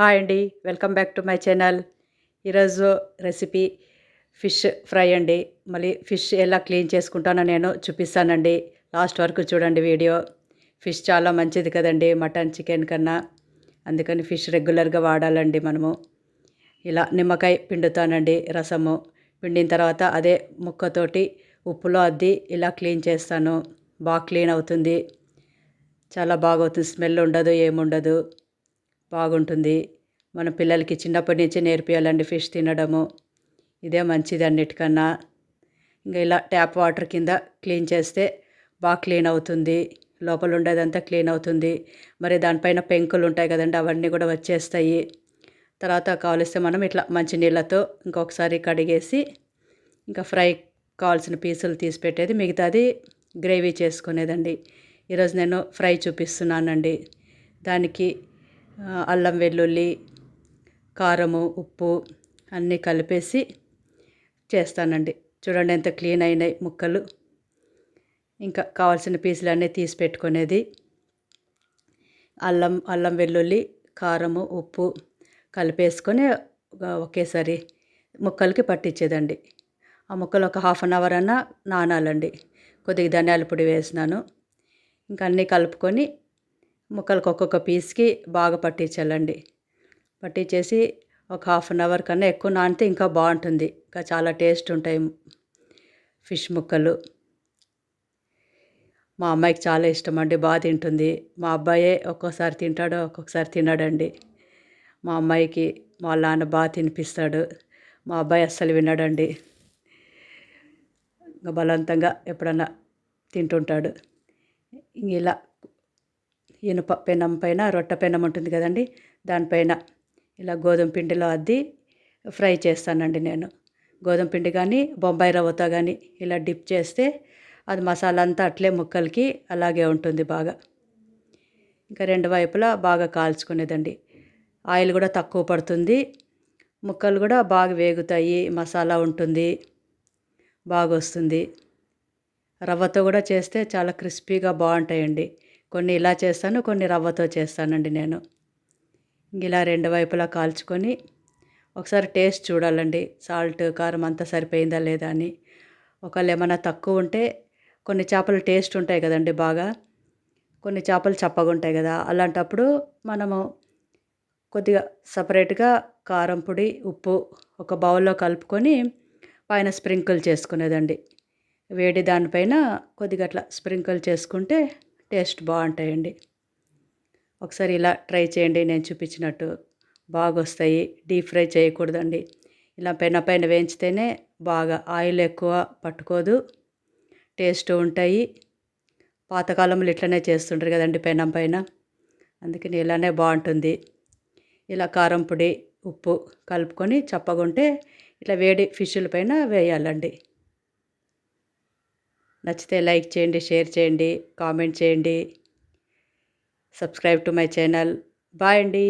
Hi అండి welcome back to my channel. ఈరోజు recipe fish fry అండి. మళ్ళీ ఫిష్ ఎలా క్లీన్ చేసుకుంటానో నేను చూపిస్తానండి. లాస్ట్ వరకు చూడండి వీడియో. ఫిష్ చాలా మంచిది కదండి మటన్ చికెన్ కన్నా. అందుకని ఫిష్ రెగ్యులర్గా వాడాలండి మనము. ఇలా నిమ్మకాయ పిండుతానండి రసము. పిండిన తర్వాత అదే ముక్కతోటి ఉప్పులో అద్ది ఇలా క్లీన్ చేస్తాను. బాగా క్లీన్ అవుతుంది. చాలా బాగవుతుంది స్మెల్ ఉండదు ఏముండదు. బాగుంటుంది. మన పిల్లలకి చిన్నప్పటి నుంచే నేర్పియాలండి ఫిష్ తినడము. ఇదే మంచిది అన్నిటికన్నా. ఇంకా ఇలా ట్యాప్ వాటర్ కింద క్లీన్ చేస్తే బాగా క్లీన్ అవుతుంది. లోపల ఉండేదంతా క్లీన్ అవుతుంది. మరి దానిపైన పెంకులు ఉంటాయి కదండి అవన్నీ కూడా వచ్చేస్తాయి. తర్వాత కావలిస్తే మనం ఇట్లా మంచి నీళ్ళతో ఇంకొకసారి కడిగేసి ఇంకా ఫ్రై కావాల్సిన పీసులు తీసి పెట్టేది. మిగతాది గ్రేవీ చేసుకునేదండి. ఈరోజు నేను ఫ్రై చూపిస్తున్నానండి. దానికి అల్లం వెల్లుల్లి కారము ఉప్పు అన్నీ కలిపేసి చేస్తానండి. చూడండి ఎంత క్లీన్ అయినాయి ముక్కలు. ఇంకా కావాల్సిన పీసులు అన్నీ తీసి పెట్టుకునేది. అల్లం అల్లం వెల్లుల్లి కారము ఉప్పు కలిపేసుకొని ఒకేసారి ముక్కలకి పట్టించేదండి. ఆ ముక్కలు ఒక హాఫ్ అన్ అవర్ అన్నా నానాలండి. కొద్దిగా ధనియాల పొడి వేసినాను. ఇంకా అన్నీ కలుపుకొని ముక్కలకు ఒక్కొక్క పీస్కి బాగా పట్టించాలండి. పట్టించేసి ఒక హాఫ్ అన్ అవర్ కన్నా ఎక్కువ నానితే ఇంకా బాగుంటుంది. ఇంకా చాలా టేస్ట్ ఉంటాయి ఫిష్ ముక్కలు. మా అమ్మాయికి చాలా ఇష్టం అండి బాగా తింటుంది. మా అబ్బాయే ఒక్కోసారి తింటాడు ఒక్కొక్కసారి తినడండి. మా అమ్మాయికి మా నాన్న బాగా తినిపిస్తాడు. మా అబ్బాయి అస్సలు వినడండి. ఇంకా బలవంతంగా ఎప్పుడన్నా తింటుంటాడు. ఇలా ఇనుప పెనం పైన రొట్టె పెనం ఉంటుంది కదండి దానిపైన ఇలా గోధుమ పిండిలో అద్ది ఫ్రై చేస్తానండి నేను. గోధుమ పిండి కానీ బొంబాయి రవ్వతో కానీ ఇలా డిప్ చేస్తే అది మసాలా అంతా అట్లే ముక్కలకి అలాగే ఉంటుంది బాగా. ఇంకా రెండు వైపులా బాగా కాల్చుకునేదండి. ఆయిల్ కూడా తక్కువ పడుతుంది ముక్కలు కూడా బాగా వేగుతాయి మసాలా ఉంటుంది బాగా వస్తుంది రవ్వతో కూడా చేస్తే చాలా క్రిస్పీగా బాగుంటాయండి. కొన్ని ఇలా చేస్తాను కొన్ని రవ్వతో చేస్తానండి నేను. ఇలా రెండు వైపులా కాల్చుకొని ఒకసారి టేస్ట్ చూడాలండి. సాల్ట్ కారం అంతా సరిపోయిందా లేదా అని. ఒకవేళ ఏమైనా తక్కువ ఉంటే కొన్ని చేపలు టేస్ట్ ఉంటాయి కదండి బాగా. కొన్ని చేపలు చప్పగా ఉంటాయి కదా అలాంటప్పుడు మనము కొద్దిగా సపరేట్గా కారం పొడి ఉప్పు ఒక బౌల్లో కలుపుకొని పైన స్ప్రింకిల్ చేసుకునేదండి. వేడి దానిపైన కొద్దిగా అట్లా స్ప్రింకిల్ చేసుకుంటే టేస్ట్ బాగుంటాయండి. ఒకసారి ఇలా ట్రై చేయండి నేను చూపించినట్టు. బాగా వస్తాయి డీప్ ఫ్రై చేయకూడదండి. ఇలా పెన పైన వేయించితేనే బాగా ఆయిల్ ఎక్కువ పట్టుకోదు. టేస్ట్ ఉంటాయి. పాతకాలంలో ఇట్లనే చేస్తుంటారు కదండి పెనం పైన. అందుకని ఇలానే బాగుంటుంది. ఇలా కారం పొడి ఉప్పు కలుపుకొని చప్పగుంటే ఇట్లా వేడి ఫిష్ల పైన వేయాలండి. నచ్చితే లైక్ చేయండి షేర్ చేయండి కామెంట్ చేయండి. Subscribe to my channel. Bye అండి.